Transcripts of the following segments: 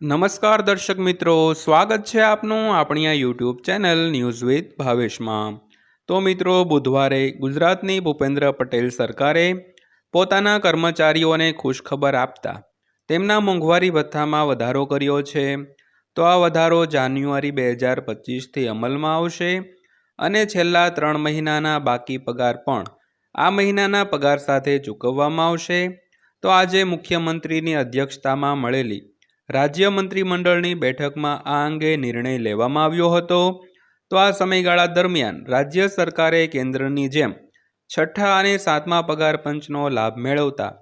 નમસ્કાર દર્શક મિત્રો, સ્વાગત છે આપનું આપણી આ યુટ્યુબ ચેનલ ન્યૂઝ વિથ ભાવેશમાં. તો મિત્રો, બુધવારે ગુજરાતની ભૂપેન્દ્ર પટેલ સરકારે પોતાના કર્મચારીઓને ખુશખબર આપતા તેમના મોંઘવારી ભથ્થામાં વધારો કર્યો છે. તો આ વધારો જાન્યુઆરી બે હજાર પચીસથી અમલમાં આવશે અને છેલ્લા ત્રણ મહિનાના બાકી પગાર પણ આ મહિનાના પગાર સાથે ચૂકવવામાં આવશે. તો આજે મુખ્યમંત્રીની અધ્યક્ષતામાં મળેલી રાજ્ય મંત્રીમંડળની બેઠકમાં આ અંગે નિર્ણય લેવામાં આવ્યો હતો. તો આ સમયગાળા દરમિયાન રાજ્ય સરકારે કેન્દ્રની જેમ છઠ્ઠા અને સાતમા પગાર પંચનો લાભ મેળવતા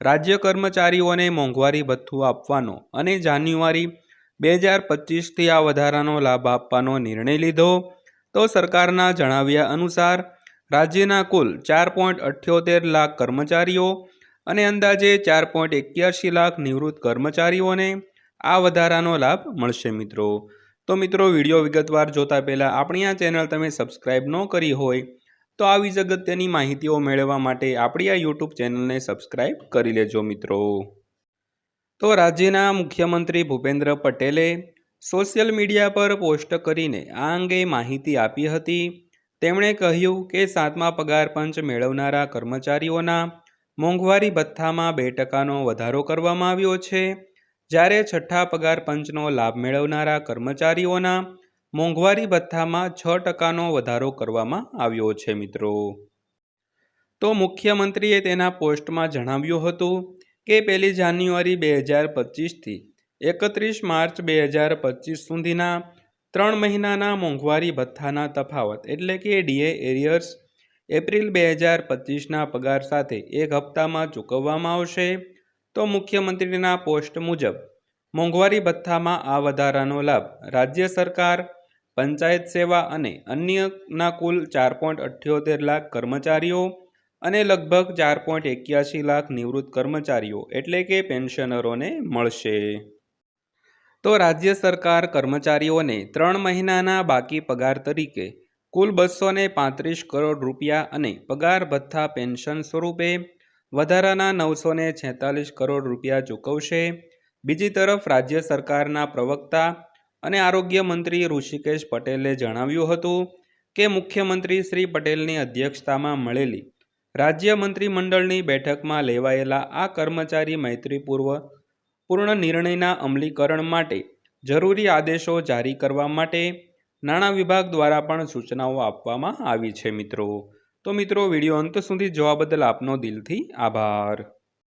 રાજ્ય કર્મચારીઓને મોંઘવારી ભથ્થું આપવાનો અને જાન્યુઆરી બે હજાર પચીસથી આ વધારાનો લાભ આપવાનો નિર્ણય લીધો. તો સરકારના જણાવ્યા અનુસાર રાજ્યના કુલ ચાર પોઈન્ટ અઠ્યોતેર લાખ કર્મચારીઓ અને અંદાજે ચાર પોઈન્ટ એક્યાસી લાખ નિવૃત્ત કર્મચારીઓને આ વધારાનો લાભ મળશે મિત્રો. તો મિત્રો, વીડિયો વિગતવાર જોતા પહેલાં આપણી આ ચેનલ તમે સબસ્ક્રાઇબ ન કરી હોય તો આવી જ અગત્યની માહિતીઓ મેળવવા માટે આપણી આ યુટ્યુબ ચેનલને સબસ્ક્રાઇબ કરી લેજો મિત્રો. તો રાજ્યના મુખ્યમંત્રી ભૂપેન્દ્ર પટેલે સોશિયલ મીડિયા પર પોસ્ટ કરીને આ અંગે માહિતી આપી હતી. તેમણે કહ્યું કે સાતમા પગાર પંચ મેળવનારા કર્મચારીઓના મોંઘવારી ભથ્થામાં બે ટકાનો વધારો કરવામાં આવ્યો છે. જ્યારે છઠ્ઠા પગાર પંચનો લાભ મેળવનારા કર્મચારીઓના મોંઘવારી ભથ્થામાં છ ટકાનો વધારો કરવામાં આવ્યો છે મિત્રો. તો મુખ્યમંત્રીએ તેના પોસ્ટમાં જણાવ્યું હતું કે પહેલી જાન્યુઆરી બે હજાર પચીસથી એકત્રીસ માર્ચ બે હજાર પચીસ સુધીના ત્રણ મહિનાના મોંઘવારી ભથ્થાના તફાવત એટલે કે ડીએ એરિયર્સ એપ્રિલ બે હજાર પચીસના પગાર સાથે એક હપ્તામાં ચૂકવવામાં આવશે? તો મુખ્યમંત્રીના પોસ્ટ મુજબ, મોંઘવારી ભથ્થામાં આ વધારાનો લાભ રાજ્ય સરકાર, પંચાયત સેવા અને અન્યના કુલ ચાર પોઈન્ટ અઠ્યોતેર લાખ કર્મચારીઓ અને લગભગ ચાર પોઈન્ટ એક્યાસી લાખ નિવૃત્ત કર્મચારીઓ એટલે કે પેન્શનરોને મળશે. તો રાજ્ય સરકાર કર્મચારીઓને ત્રણ મહિનાના બાકી પગાર તરીકે કુલ બસો પાંત્રીસ કરોડ રૂપિયા અને પગાર ભથ્થા પેન્શન સ્વરૂપે વધારાના નવસો ને કરોડ રૂપિયા ચૂકવશે. બીજી તરફ રાજ્ય સરકારના પ્રવક્તા અને આરોગ્ય મંત્રી ઋષિકેશ પટેલે જણાવ્યું હતું કે મુખ્યમંત્રી શ્રી પટેલની અધ્યક્ષતામાં મળેલી રાજ્ય મંત્રીમંડળની બેઠકમાં લેવાયેલા આ કર્મચારી મૈત્રીપૂર્વ પૂર્ણ નિર્ણયના અમલીકરણ માટે જરૂરી આદેશો જારી કરવા માટે નાણાં વિભાગ દ્વારા પણ સૂચનાઓ આપવામાં આવી છે મિત્રો. તો મિત્રો, વીડિયો અંત સુધી જોવા બદલ આપનો દિલથી આભાર.